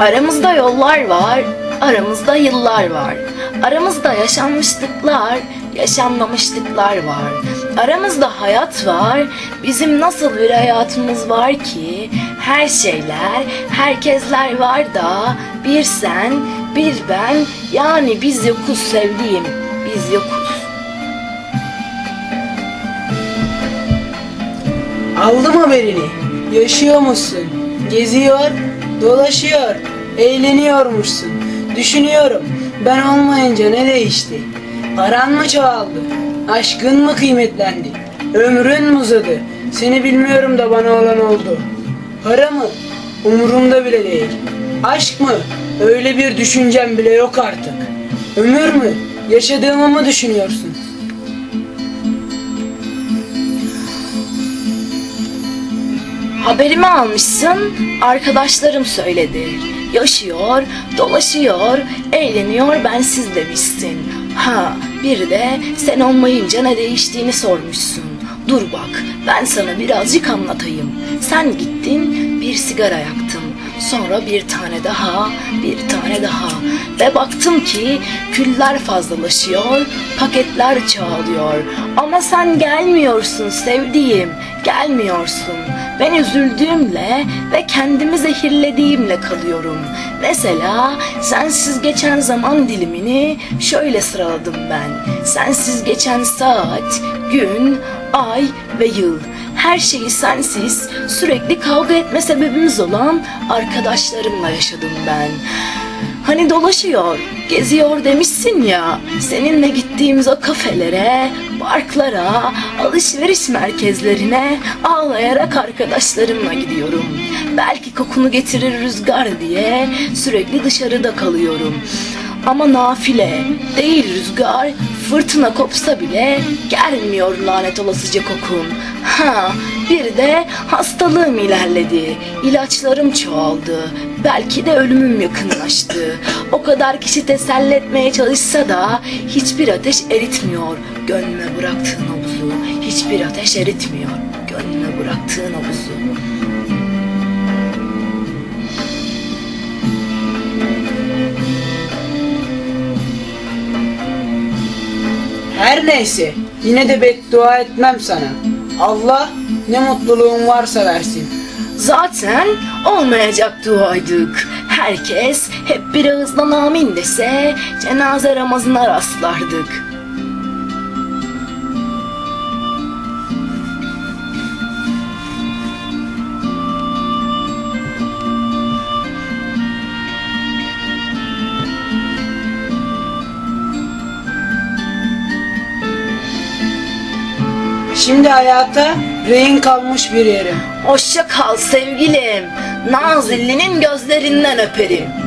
Aramızda yollar var, aramızda yıllar var. Aramızda yaşanmışlıklar, yaşanmamışlıklar var. Aramızda hayat var, bizim nasıl bir hayatımız var ki? Her şeyler, herkesler var da bir sen, bir ben, yani biz yokuz sevdiğim, biz yokuz. Aldım haberini. Yaşıyormuşsun. Geziyor, dolaşıyor, eğleniyormuşsun. Düşünüyorum. Ben olmayınca ne değişti? Paran mı çoğaldı? Aşkın mı kıymetlendi? Ömrün mü uzadı? Seni bilmiyorum da bana olan oldu. Para mı? Umurumda bile değil. Aşk mı? Öyle bir düşüncem bile yok artık. Ömür mü? Yaşadığımı mı düşünüyorsun? Haberimi almışsın, arkadaşlarım söyledi. Yaşıyor, dolaşıyor, eğleniyor bensiz demişsin. Ha, bir de sen olmayınca ne değiştiğini sormuşsun. Dur bak, ben sana birazcık anlatayım. Sen gittin, bir sigara yaktın. Sonra bir tane daha, bir tane daha. Ve baktım ki küller fazlalaşıyor, paketler çoğalıyor. Ama sen gelmiyorsun sevdiğim, gelmiyorsun. Ben üzüldüğümle ve kendimi zehirlediğimle kalıyorum. Mesela sensiz geçen zaman dilimini şöyle sıraladım ben. Sensiz geçen saat, gün, ay ve yıl. Her şeyi sensiz sürekli kavga etme sebebimiz olan arkadaşlarımla yaşadım ben. Hani dolaşıyor, geziyor demişsin ya. Seninle gittiğimiz o kafelere, parklara, alışveriş merkezlerine ağlayarak arkadaşlarımla gidiyorum. Belki kokunu getirir rüzgar diye sürekli dışarıda kalıyorum. Ama nafile değil rüzgar fırtına kopsa bile gelmiyor lanet olasıca kokun. Ha bir de hastalığım ilerledi. İlaçlarım çoğaldı. Belki de ölümüm yakınlaştı. O kadar kişi teselli etmeye çalışsa da hiçbir ateş eritmiyor. Gönlüme bıraktığın o buzu hiçbir ateş eritmiyor. Gönlüme bıraktığın o buzu. Her neyse yine de beddua etmem sana. Allah ne mutluluğun varsa versin. Zaten olmayacak duaydık. Herkes hep bir ağızdan amin dese cenaze ramazına rastlardık. Şimdi hayata rehin kalmış bir yerim. Hoşça kal sevgilim. Nazilli'nin gözlerinden öperim.